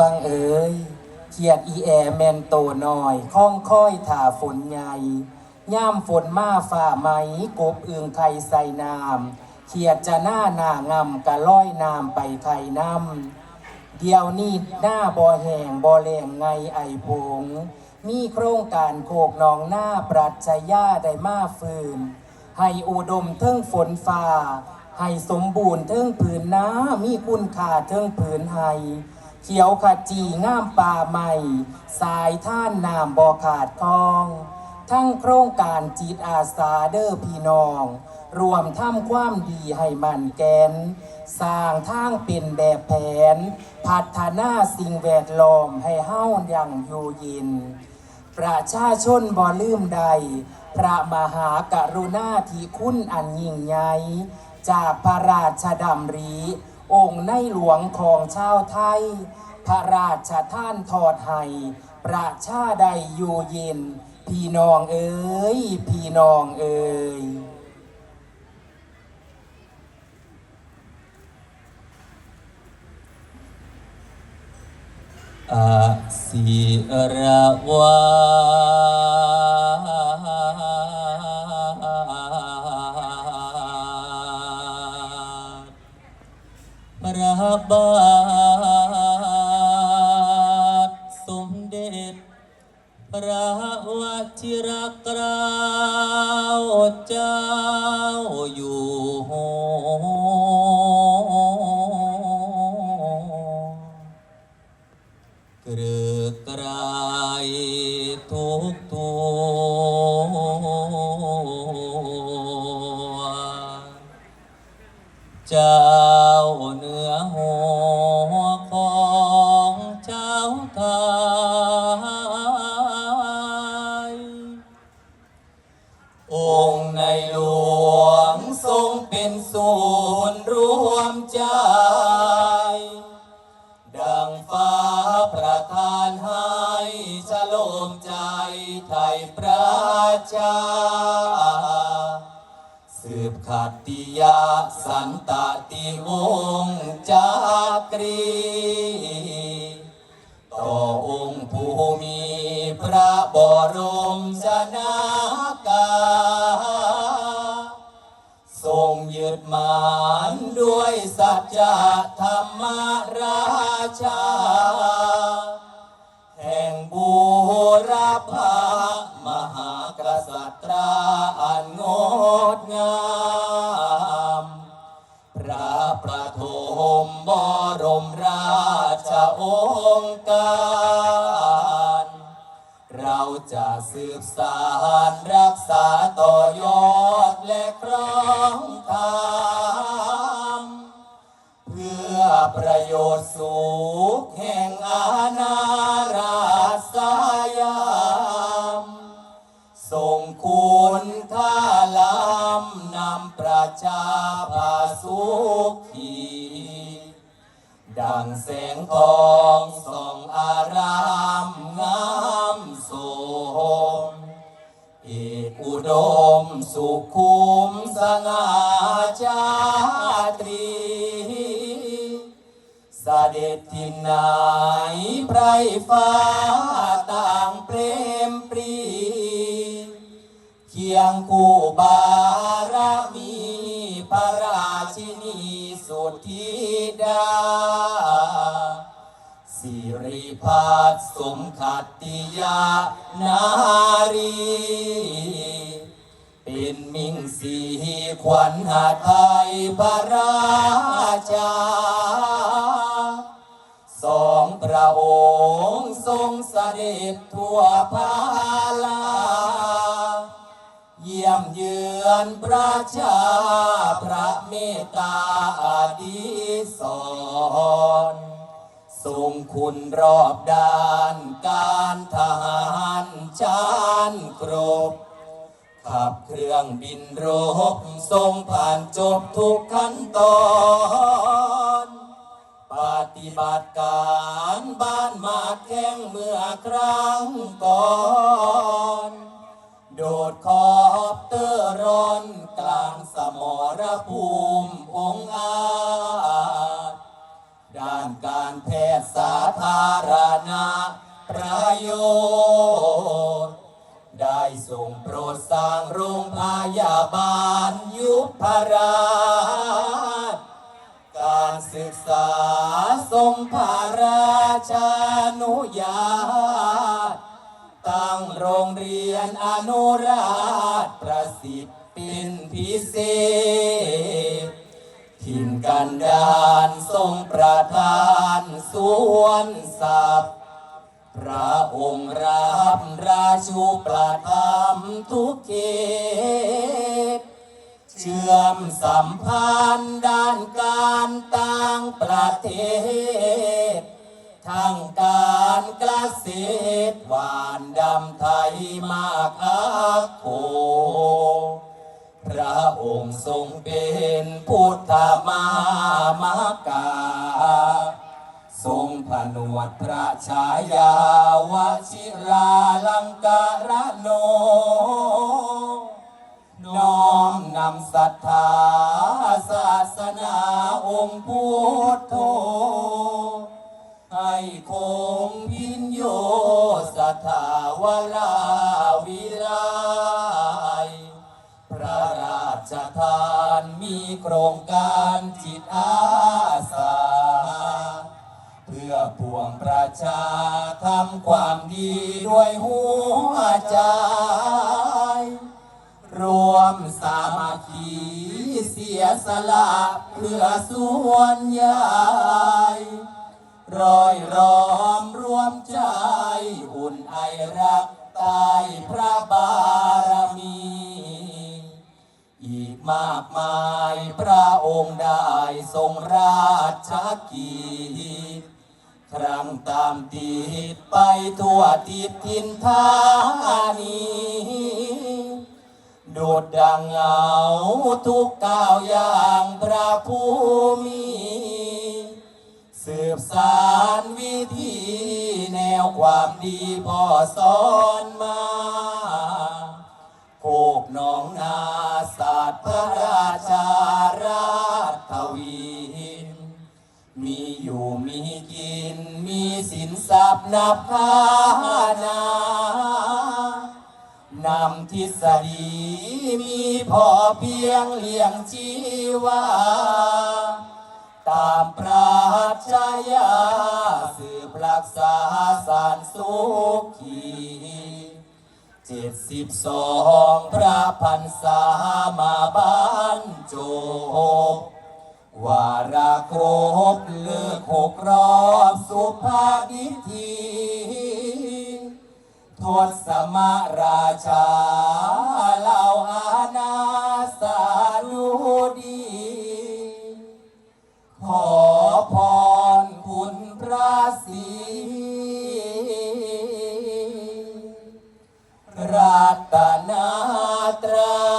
ฟังเอ๋ยเขียดอีแอแมนโตน้อยข้องค่อยถ่าฝนใหญ่ย่ามฝนมาฝ่าไหมกบอึงไข่ใส่น้ำเขียดจะหน้าหน้างำกะร้อยน้ำไปไข่น้ำเดียวนี้หน้าบ่อแห่งบ่อแหลงไงไอผงมีโครงการโคกหนองหน้าปรัชญาได้มาฟืน ให้อุดมเทิงฝนฟ้าให้สมบูรณ์เทิงผืนน้ำมีคุณค่าเทิงผืนไห้ เขียวขจีงามป่าใหม่ สายท่านน้ำบ่อขาดคลอง ทั้งโครงการจิตอาสาเดอ้อพี่น้อง รวมท่ำความดีให้มันแกน สร้างทางเป็นแบบแผน พัฒนาสิ่งแวดล้อมให้เฮ้าอย่างอยู่เย็น ประชาชนบ่ลืมใด พระมหากรุณาธิคุณอันยิ่งใหญ่จากพระราชดำริ องค์ในหลวงของชาวไทย พระราชท่านทอดให้ประชาใดอยู่เย็น พี่น้องเอ๋ยพี่น้องเอ๋ยอาศิระวา บาทสมเด็จ พระวชิรเกล้าเจ้าอยู่หัวเกลือกรายทุกตัวจ้า เหนือหั สันตติวงจากรีต่อองค์ผู้มีพระบรมชนากา ทรงยึดมานด้วยสัจธรรมราชา แห่งบูรพามหากษัตราอันงดงาม บรมราชองค์การ เราจะสืบสารรักษาต่อยอดและครองธรรมเพื่อประโยชน์สูง ดังแสงทองส่องอารามงามโสมเอกอุดมสุขุมสง่าชาตรีเสด็จที่ไหนไพรฟ้าต่างเปรมปรี เคียงคู่บารมีพระราชินีสุทธิดา พัฒสมขัตติยานารี เป็นมิ่งสีขวัญหาไทยพระราชา สองพระองค์ทรงเสด็จทั่วพาลา เยี่ยมเยือนประชาพระเมตตาอาดีสอน ทรงคุณรอบด้านการทหารชานครบ ขับเครื่องบินรบทรงผ่านจบทุกขั้นตอน ปฏิบัติการบ้านมาแข้งเมื่อครั้งก่อน โดดขอบเตอร์ร้อนกลางสมรภูมิองอา ด้านการแพทย์สาธารณะประโยชน์ ได้ส่งโปรดสร้างโรงพยาบาลยุพราช การศึกษาทรงพระราชานุญาต ตั้งโรงเรียนอนุราชประสิทธิ์เป็นพิเศษถิ่นกันดา นทรงประทานสวนสับพระองค์รับราชูประทับทุกเขตเชื่อมสัมพันธ์ด้านการต่างประเทศ ทั้งการเกษตรหวานดำไทยมากอาโคพระองค์ทรงเป็นพุทธามา กา ทรงผนวดพระชายาวชิราลังการะโน น้อมนำศรัทธาศาสนาองค์พุทโธให้คงพินโยสถาวลาวิไลานมีโครงการจิตอาสา เพื่อปวงประชาทำความดีด้วยหัวใจ รวมสามัคคีเสียสละเพื่อส่วนใหญ่ กิจครั้งตามติดไปทั่วทิศทินทานีโดดดังเงาทุกก้าวอย่างพระภูมิ สืบสารวิธีแนวความดีพ่อสอนมาโคกหนองนาศาสตร์พระราชาราชทวี อยู่มีกินมีสินทรัพย์นับพานานำทฤษฎีมีพอเพียงเลี้ยงชีวา ตามปราชญาสืบรักษาสารสุขีเจ็ดสิบสองพระพันษามาบ้านโจบ วาระครบเลือกหกรอบสุภาพิธีทศมาราชาเหล่าอาณาสานุดี ขอพรคุณพระศรีรัตนาตรัย